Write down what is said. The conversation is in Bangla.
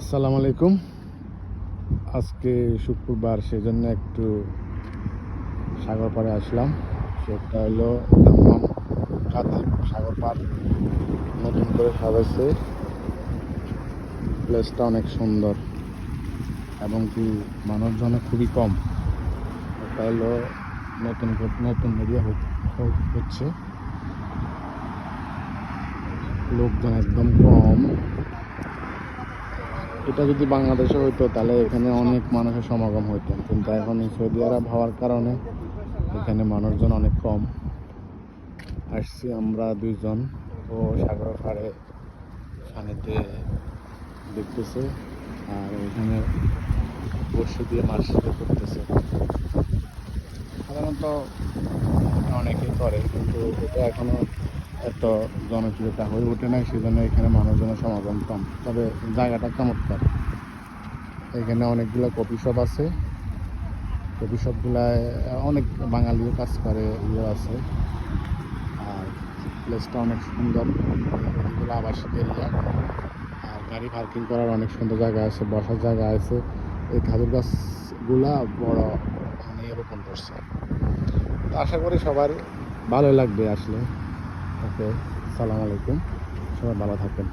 আসসালামু আলাইকুম। আজকে শুক্রবার, সেজন্য একটু সাগর পাড়ে আসলাম। সেটা হলো দাম্মাম সাগর পাড় নতুন করে সাজাইছে। প্লেসটা অনেক সুন্দর এবং কি মানুষজনও খুবই কম। এটা হলো নতুন নতুন এরিয়া হচ্ছে। লোকজন একদম কম। এটা যদি বাংলাদেশে হইতো, তাহলে এখানে অনেক মানুষের সমাগম হইতো। কিন্তু এখন সৌদি আরব হওয়ার কারণে এখানে মানুষজন অনেক কম। আসছি আমরা দুইজন। ও সাগর পাড়ে পানিতে দেখতেছে, আর এখানে বসে দিয়ে মাছ করতেছে। সাধারণত অনেকেই করে, কিন্তু এটা এখনও এত জনপ্রিয়তা হয়ে ওঠে নাই, সেজন্য এখানে মানুষজনের সমাগম কম। তবে জায়গাটা চমৎকার। এখানে অনেকগুলো কফি শপ আছে। কফি শপগুলায় অনেক বাঙালিও কাজ করে ইয়ে আছে। আর প্লেসটা অনেক সুন্দর। এগুলো আবাসিক এরিয়া। আর গাড়ি পার্কিং করার অনেক সুন্দর জায়গা আছে, বসার জায়গা আছে। এই খাজুর গাছগুলা বড় মানে রোপণ করছে তো আশা করি সবার ভালো লাগবে আসলে। ওকে সালাম আলাইকুম। সবাই ভালো থাকবেন।